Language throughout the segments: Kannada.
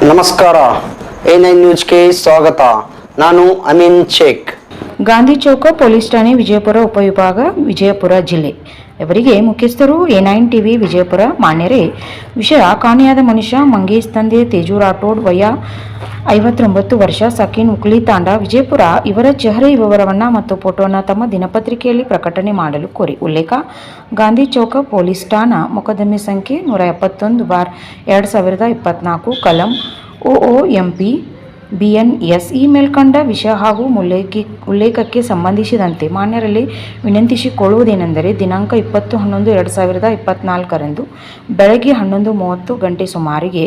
ನಮಸ್ಕಾರ ಎ ನೈನ್ ನ್ಯೂಸ್ಗೆ ಸ್ವಾಗತ ನಾನು ಅಮೀನ್ ಶೇಖ್ ಗಾಂಧಿ ಚೌಕ ಪೊಲೀಸ್ ಠಾಣೆ ವಿಜಯಪುರ ಉಪವಿಭಾಗ ವಿಜಯಪುರ ಜಿಲ್ಲೆ ಇವರಿಗೆ ಮುಖ್ಯಸ್ಥರು ಎ ನೈನ್ ಟಿವಿ ವಿಜಯಪುರ ಮಾನ್ಯರೇ. ವಿಷಯ, ಕಾಣೆಯಾದ ಮನುಷ್ಯ, ಮಂಗೇಶ್ ತಂದೆ ತೇಜು ರಾಠೋಡ್ ವಯ ಐವತ್ತೊಂಬತ್ತು ವರ್ಷ, ಸಕೀನ್ ಉಕ್ಲಿ ತಾಂಡ, ವಿಜಯಪುರ, ಇವರ ಚೆಹರೆ ವಿವರವನ್ನು ಮತ್ತು ಫೋಟೋನ ತಮ್ಮ ದಿನಪತ್ರಿಕೆಯಲ್ಲಿ ಪ್ರಕಟಣೆ ಮಾಡಲು ಕೋರಿ ಉಲ್ಲೇಖ. ಗಾಂಧಿ ಚೌಕ ಪೊಲೀಸ್ ಠಾಣಾ, ಮೊಕದ್ದಮೆ ಸಂಖ್ಯೆ ನೂರ ಎಪ್ಪತ್ತೊಂದು ಬಾರ್ ಎರಡು ಸಾವಿರದ ಇಪ್ಪತ್ನಾಲ್ಕು, ಕಲಂ ಒ ಎಂ ಪಿ ಬಿಎನ್ಎಸ್ ಈ ಮೇಲ್ಕಂಡ ವಿಷಯ ಹಾಗೂ ಉಲ್ಲೇಖಿ ಉಲ್ಲೇಖಕ್ಕೆ ಸಂಬಂಧಿಸಿದಂತೆ ಮಾನ್ಯರಲ್ಲಿ ವಿನಂತಿಸಿಕೊಳ್ಳುವುದೇನೆಂದರೆ ದಿನಾಂಕ ಇಪ್ಪತ್ತು ಹನ್ನೊಂದು ಎರಡು ಸಾವಿರದ ಇಪ್ಪತ್ತ್ನಾಲ್ಕರಂದು ಬೆಳಗ್ಗೆ ಹನ್ನೊಂದು ಮೂವತ್ತು ಗಂಟೆ ಸುಮಾರಿಗೆ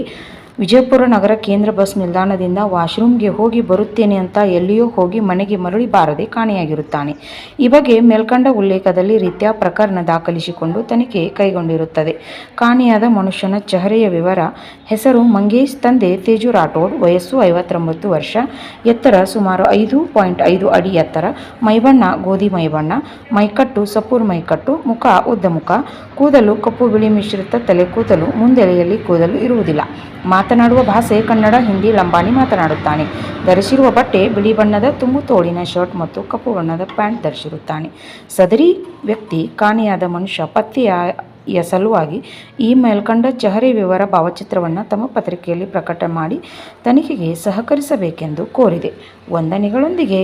ವಿಜಯಪುರ ನಗರ ಕೇಂದ್ರ ಬಸ್ ನಿಲ್ದಾಣದಿಂದ ವಾಶ್ರೂಮ್ಗೆ ಹೋಗಿ ಬರುತ್ತೇನೆ ಅಂತ ಎಲ್ಲಿಯೋ ಹೋಗಿ ಮನೆಗೆ ಮರಳಿ ಬಾರದೆ ಕಾಣೆಯಾಗಿರುತ್ತಾನೆ. ಈ ಬಗ್ಗೆ ಮೇಲ್ಕಂಡ ಉಲ್ಲೇಖದಲ್ಲಿ ರೀತ್ಯ ಪ್ರಕರಣ ದಾಖಲಿಸಿಕೊಂಡು ತನಿಖೆ ಕೈಗೊಂಡಿರುತ್ತದೆ. ಕಾಣೆಯಾದ ಮನುಷ್ಯನ ಚಹರೆಯ ವಿವರ, ಹೆಸರು ಮಂಗೇಶ್, ತಂದೆ ತೇಜು ರಾಠೋಡ್, ವಯಸ್ಸು ಐವತ್ತೊಂಬತ್ತು ವರ್ಷ, ಎತ್ತರ ಸುಮಾರು ಐದು ಪಾಯಿಂಟ್ ಐದು ಅಡಿ ಎತ್ತರ, ಮೈಬಣ್ಣ, ಗೋಧಿ ಮೈಬಣ್ಣ, ಮೈಕಟ್ಟು, ಸಪೂರ್ ಮೈಕಟ್ಟು, ಮುಖ ಉದ್ದ ಮುಖ, ಕೂದಲು ಕಪ್ಪು ಬಿಳಿ ಮಿಶ್ರಿತ ತಲೆ ಕೂದಲು, ಮುಂದೆಲೆಯಲ್ಲಿ ಕೂದಲು ಇರುವುದಿಲ್ಲ. ಮಾತನಾಡುವ ಭಾಷೆ ಕನ್ನಡ, ಹಿಂದಿ, ಲಂಬಾಣಿ ಮಾತನಾಡುತ್ತಾನೆ. ಧರಿಸಿರುವ ಬಟ್ಟೆ, ಬಿಳಿ ಬಣ್ಣದ ತುಂಬು ತೋಳಿನ ಶರ್ಟ್ ಮತ್ತು ಕಪ್ಪು ಬಣ್ಣದ ಪ್ಯಾಂಟ್ ಧರಿಸಿರುತ್ತಾನೆ. ಸದರಿ ವ್ಯಕ್ತಿ, ಕಾಣೆಯಾದ ಮನುಷ್ಯ, ಪತ್ತೆಯ ಸಲುವಾಗಿ ಈ ಮೇಲ್ಕಂಡ ಚಹರೆ ವಿವರ ಭಾವಚಿತ್ರವನ್ನು ತಮ್ಮ ಪತ್ರಿಕೆಯಲ್ಲಿ ಪ್ರಕಟ ಮಾಡಿ ತನಿಖೆಗೆ ಸಹಕರಿಸಬೇಕೆಂದು ಕೋರಿದೆ. ವಂದನೆಗಳೊಂದಿಗೆ